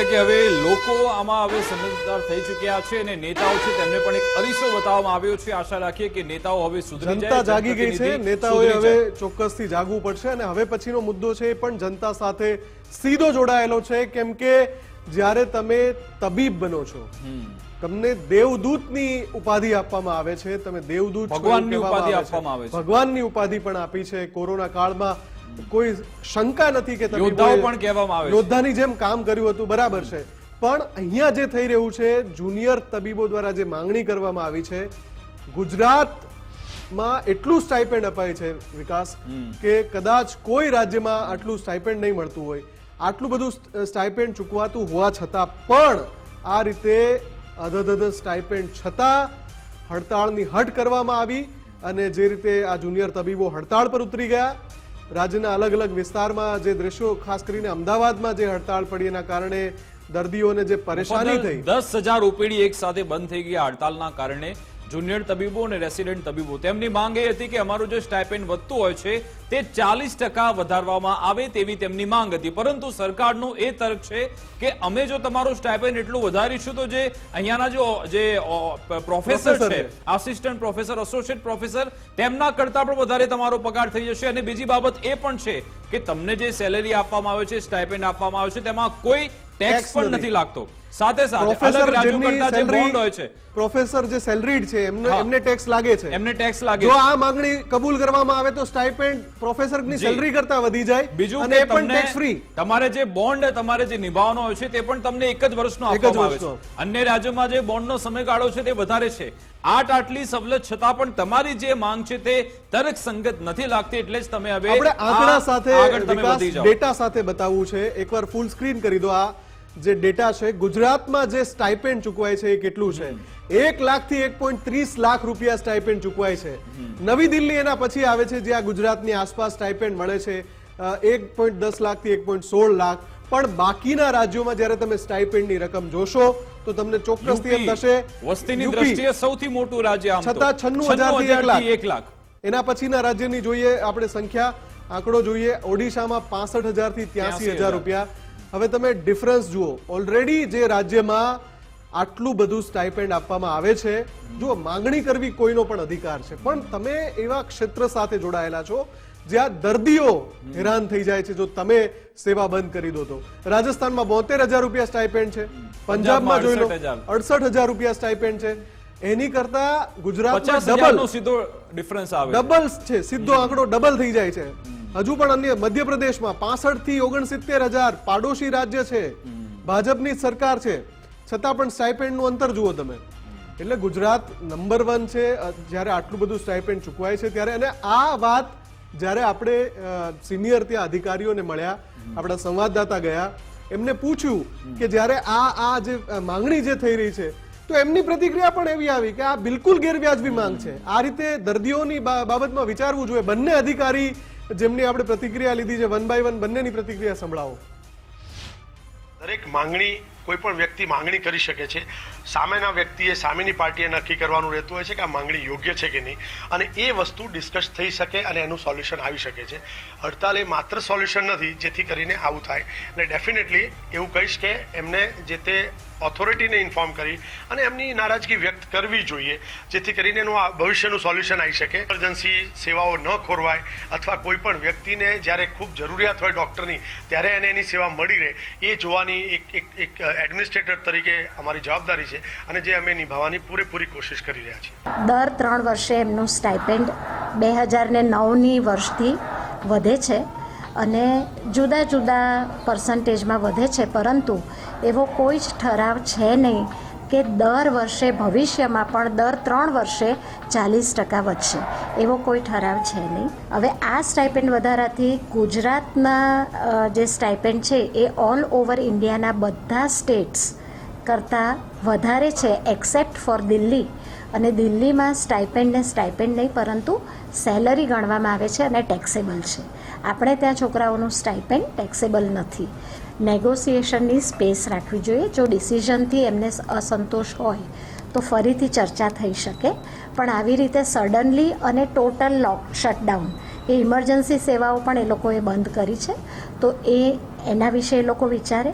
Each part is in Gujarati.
એટલે કે હવે લોકો આમાં હવે સમજદાર થઈ ચૂક્યા છે અને નેતાઓ છે તેમને પણ એક અરીસો બતાવવામાં આવ્યો છે. આશા રાખીએ કે નેતાઓ હવે સુધરી જનતા જાગી ગઈ છે નેતાઓએ હવે ચોક્કસથી જાગવું પડશે અને હવે પછીનો મુદ્દો છે એ પણ જનતા સાથે સીધો જોડાયેલો છે કેમ કે જ્યારે તમે તબીબ બનો છો તમને દેવદૂતની ઉપાધિ આપવામાં આવે છે તમે દેવદૂત ભગવાનની ઉપાધિ આપવામાં આવે છે. ભગવાનની ઉપાધિ પણ આપી છે. કોરોના કાળમાં કોઈ શંકા નથી કે યોદ્ધાઓ પણ કહેવામાં આવે યોદ્ધાની જેમ કામ કર્યું હતું બરાબર છે. પણ અહીંયા જે થઈ રહ્યું છે જુનિયર તબીબો દ્વારા જે માંગણી કરવામાં આવી છે ગુજરાતમાં એટલું સ્ટાઇપેન્ડ અપાય છે વિકાસ કે કદાચ કોઈ રાજ્યમાં આટલું સ્ટાઇપેન્ડ નહીં મળતું હોય. આટલું બધું સ્ટાઇપેન્ડ ચૂકવાતું હોવા છતાં પણ આ રીતે અધધધ સ્ટાઇપેન્ડ છતાં હડતાળની હટ કરવામાં આવી અને જે રીતે આ જુનિયર તબીબો હડતાળ પર ઉતરી ગયા રાજ્યના અલગ અલગ વિસ્તારમાં જે દ્રશ્યો ખાસ કરીને અમદાવાદમાં જે હડતાળ પડી એના કારણે દર્દીઓને જે પરેશાની થઈ. દસ હજાર ઓપીડી એક સાથે બંધ થઈ ગયા હડતાલના કારણે. જુનિયર તબીબો અને રેસિડેન્ટ તબીબો. તેમની માંગ એ હતી કે અમારું જે સ્ટાઇપેન્ડ વધતું હોય છે તે ચાલીસ ટકા વધારવામાં આવે તેવી તેમની માંગ હતી પરંતુ સરકારનું એ તર્ક છે કે અમે જો તમારું સ્ટાઇપેન્ડ એટલું વધારીશું તો જે અહીંયાના જો જે પ્રોફેસર છે. આસિસ્ટન્ટ પ્રોફેસર એસોસિએટ પ્રોફેસર તેમના કરતા પણ વધારે તમારો પગાર થઈ જશે અને બીજી બાબત એ પણ છે કે તમને જે સેલેરી આપવામાં આવે છે સ્ટાઇપેન્ડ આપવામાં આવે છે તેમાં કોઈ ટેક્સ પણ નથી. લાગતો સાથે સાથે અલગ પ્રોફેસર રાજ્યો કરતા જે બોન્ડ હોય છે પ્રોફેસર જે સેલરીડ છે એમને એમને ટેક્સ લાગે છે એમને ટેક્સ લાગે જો. આ માંગણી કબૂલ કરવામાં આવે તો સ્ટાઇપેન્ડ પ્રોફેસરની. સેલરી કરતા વધી જાય બીજું અને એ પણ ટેક્સ ફ્રી તમારે જે બોન્ડ તમારે જે નિભાવવાનો હોય છે તે પણ તમને એક જ વર્ષનો એક જ આપવામાં આવે છે. અન્ય રાજ્યોમાં જે બોન્ડનો સમયગાળો છે તે વધારે છે. આટ આટલી સવલત છતાં પણ તમારી જે માંગ છે તે તર્કસંગત નથી લાગતી એટલે જ તમે હવે આપણે આંકડા સાથે આગળ તમે વિકાસ ડેટા સાથે બતાવવું છે. એકવાર ફૂલ સ્ક્રીન કરી દો આ. જે ડેટા છે ગુજરાતમાં જે સ્ટાઇપેન્ડ ચૂકવાય છે એ કેટલું છે? એક લાખથી એક પોઈન્ટ ત્રીસ લાખ રૂપિયા સ્ટાઇપેન્ડ ચૂકવાય છે. નવી દિલ્હી એના પછી આવે છે જ્યાં ગુજરાતની આસપાસ સ્ટાઇપેન્ડ મળે છે એક પોઈન્ટ દસ લાખથી એક પોઈન્ટ સોળ લાખ. પણ બાકીના રાજ્યોમાં જ્યારે તમે સ્ટાઇપેન્ડની રકમ જોશો તો તમને ચોક્કસથી એમ થશે વસ્તીની દ્રષ્ટિએ સૌથી મોટું રાજ્ય છતાં છન્નું 96,000 થી. એક લાખ. એના પછીના રાજ્યની જોઈએ આપણે સંખ્યા આંકડો જોઈએ ઓડિશામાં પાસઠ હજારથી ત્યાસી હજાર. રૂપિયા. હવે તમે ડિફરન્સ જુઓ. ઓલરેડી જે રાજ્યમાં આટલું બધું સ્ટાઇપેન્ડ આપવામાં આવે છે જો માંગણી કરવી કોઈનો પણ અધિકાર છે. પણ તમે એવા ક્ષેત્ર સાથે જોડાયેલા છો જ્યાં દર્દીઓ હેરાન થઈ જાય છે જો તમે સેવા બંધ કરી દો તો. રાજસ્થાનમાં બોતેર હજાર રૂપિયા સ્ટાઇપેન્ડ છે. પંજાબમાં જોઈ લો અડસઠ હજાર. રૂપિયા સ્ટાઇપેન્ડ છે. એની કરતા ગુજરાતમાં ડબલ સીધો ડિફરન્સ આવે છે. ડબલ છે. સીધો આંકડો ડબલ થઈ જાય છે. હજુ પણ અન્ય મધ્યપ્રદેશમાં પાસઠથી ઓગણસિત્તેર હજાર પાડોશી રાજ્ય છે. ભાજપની સરકાર છે. છતાં પણ સ્ટાઇપેન્ડનું અંતર જુઓ તમે. એટલે ગુજરાત નંબર વન છે. જ્યારે આટલું બધું સ્ટાઇપેન્ડ ચૂકવાય છે ત્યારે અને આ વાત જ્યારે આપણે સિનિયર ત્યાં અધિકારીઓને મળ્યા આપણા સંવાદદાતા ગયા એમને પૂછ્યું કે જ્યારે આ આ જે માંગણી જે થઈ રહી છે તો એમની પ્રતિક્રિયા પણ એવી આવી કે આ બિલકુલ ગેરવ્યાજબી માંગ છે. આ રીતે દર્દીઓની બાબતમાં વિચારવું જોઈએ. બંને અધિકારી જેમની આપણે પ્રતિક્રિયા લીધી છે વન બાય વન બંનેની પ્રતિક્રિયા સંભળાવો. દરેક માંગણી કોઈ પણ વ્યક્તિ માંગણી કરી શકે છે, સામેના વ્યક્તિએ સામેની પાર્ટીએ નક્કી કરવાનું રહેતું હોય છે કે આ માંગણી યોગ્ય છે કે નહીં, અને એ વસ્તુ ડિસ્કસ થઈ શકે અને એનું સોલ્યુશન આવી શકે છે. હડતાલ એ માત્ર સોલ્યુશન નથી, જેથી કરીને આવું થાય. અને ડેફિનેટલી એવું કહીશ કે એમને જે તે ઓથોરિટીને ઇન્ફોર્મ કરી અને એમની નારાજગી વ્યક્ત કરવી જોઈએ, જેથી કરીને એનું ભવિષ્યનું સોલ્યુશન આવી શકે. ઇમરજન્સી સેવાઓ ન ખોરવાય અથવા કોઈ પણ વ્યક્તિને જ્યારે ખૂબ જરૂરિયાત હોય ડૉક્ટરની, ત્યારે એને એની સેવા મળી રહે. એ જોવાની એક એક એક એડમિનિસ્ટ્રેટર તરીકે અમારી જવાબદારી છે અને જે અમે નિભાવવાની પૂરેપૂરી કોશિશ કરી રહ્યા છીએ. દર ત્રણ વર્ષે એમનું સ્ટાઇપેન્ડ બે હજાર ને નવની વર્ષથી વધે છે અને જુદા જુદા પર્સન્ટેજમાં વધે છે, પરંતુ એવો કોઈ જ ઠરાવ છે નહીં કે દર વર્ષે ભવિષ્યમાં પણ દર ત્રણ વર્ષે ચાલીસ ટકા વધશે. એવો કોઈ ઠરાવ છે નહીં. હવે આ સ્ટાઇપેન્ડ વધારાથી ગુજરાતના જે સ્ટાઇપેન્ડ છે એ ઓલ ઓવર ઇન્ડિયાના બધા સ્ટેટ્સ કરતાં વધારે છે એક્સેપ્ટ ફોર દિલ્હી. અને દિલ્હીમાં સ્ટાઇપેન્ડ ને સ્ટાઇપેન્ડ નહીં, પરંતુ સેલરી ગણવામાં આવે છે અને ટેક્સેબલ છે. આપણે ત્યાં છોકરાઓનું સ્ટાઇપેન્ડ ટેક્સેબલ નથી. નેગોસિએશનની સ્પેસ રાખવી જોઈએ. જો ડિસિઝનથી એમને અસંતોષ હોય, તો ફરીથી ચર્ચા થઈ શકે. પણ આવી રીતે સડનલી અને ટોટલ લોક શટડાઉન એ ઇમરજન્સી સેવાઓ પણ એ લોકોએ બંધ કરી છે. તો એ, એના વિશે એ લોકો વિચારે?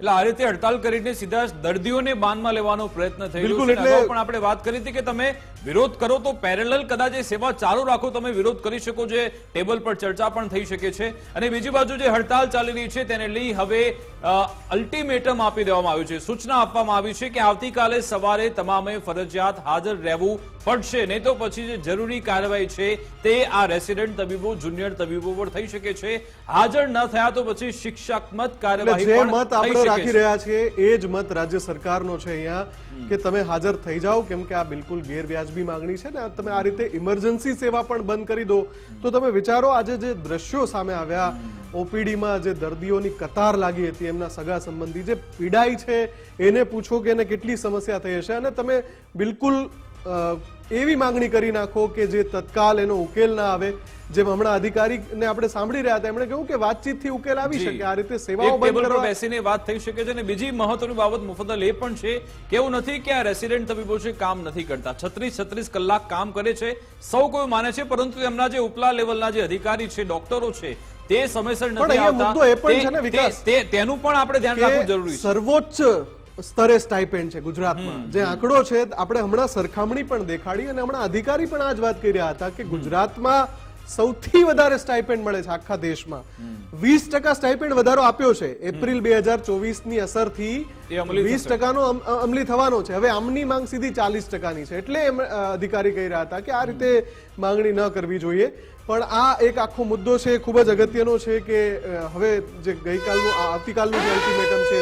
એટલે આ રીતે હડતાલ કરીને સીધા દર્દીઓને બાનમાં લેવાનો પ્રયત્ન થઈ રહ્યો છે. પણ આપણે વાત કરી હતી કે તમે વિરોધ કરો તો પેરેલલ કદાચ એ સેવા ચાલુ રાખો તમે વિરોધ કરી શકો જે ટેબલ પર ચર્ચા પણ થઈ શકે છે. અને બીજી બાજુ જે હડતાલ ચાલી રહી છે તેને લઈ હવે અલ્ટિમેટમ આપી દેવામાં આવ્યું છે. સૂચના આપવામાં આવી છે કે આવતીકાલે સવારે તમામે ફરજિયાત હાજર રહેવું પડશે. નહીં તો પછી જે જરૂરી કાર્યવાહી છે તે આ રેસિડેન્ટ તબીબો જુનિયર તબીબો પર થઈ શકે છે. હાજર ન થયા તો પછી શિક્ષાત્મક કાર્યવાહી પણ થઈ રાખી રહ્યા છીએ એ જ મત રાજ્ય સરકારનો છે અહીંયા કે તમે હાજર થઈ જાઓ કેમ કે આ બિલકુલ ગેરવ્યાજબી માંગણી છે ને તમે આ રીતે ઇમરજન્સી સેવા પણ બંધ કરી દો. તો તમે વિચારો આજે જે દ્રશ્યો સામે આવ્યા ઓપીડીમાં જે દર્દીઓની કતાર લાગી હતી એમના સગા સંબંધી જે પીડાય છે એને પૂછો કે એને કેટલી સમસ્યા થઈ હશે. અને તમે બિલકુલ એવી માંગણી કરી નાખો કે જે તત્કાલ એનો ઉકેલ ના આવે. જેમ હમણાં અધિકારીને આપણે સાંભળી રહ્યા હતા એમણે કહ્યું કે વાતચીતથી ઉકેલ આવી. શકે. આ રીતે સેવાઓ બંધ કરવા બેસીને વાત થઈ શકે છે અને બીજી મહત્વની બાબત મુફદ્દલ એ પણ છે કે એવું નથી કે આ રેસિડેન્ટ તબીબો છે કામ નથી કરતા. છત્રીસ છત્રીસ કલાક કામ કરે છે સૌ કોઈ માને છે પરંતુ એમના જે ઉપલા લેવલના જે અધિકારી છે ડોક્ટરો છે તે સમયસર નથી આવતા. તેનું પણ આપણે ધ્યાન રાખવું જરૂરી છે. સર્વોચ્ચ સ્તરે સ્ટાઇપેન્ડ છે ગુજરાતમાં. જે આંકડો છે આપણે હમણાં સરખામણી પણ દેખાડી અને હમણાં અધિકારી પણ આ જ વાત કરી રહ્યા હતા કે ગુજરાતમાં સૌથી વધારે સ્ટાઇપેન્ડ મળે છે આખા દેશમાં. વીસ ટકા સ્ટાઇપેન્ડ વધારો આપ્યો છે. એપ્રિલ બે હજાર ચોવીસની અસરથી વીસ ટકાનો અમલી થવાનો છે. હવે આમની માંગ સીધી ચાલીસ ટકાની છે. એટલે એમ અધિકારી કહી રહ્યા હતા કે આ રીતે માંગણી ન કરવી જોઈએ. પણ આ એક આખો મુદ્દો છે એ ખૂબ જ અગત્યનો છે કે હવે જે ગઈકાલનું આવતીકાલનું જે અલ્ટિમેટમ છે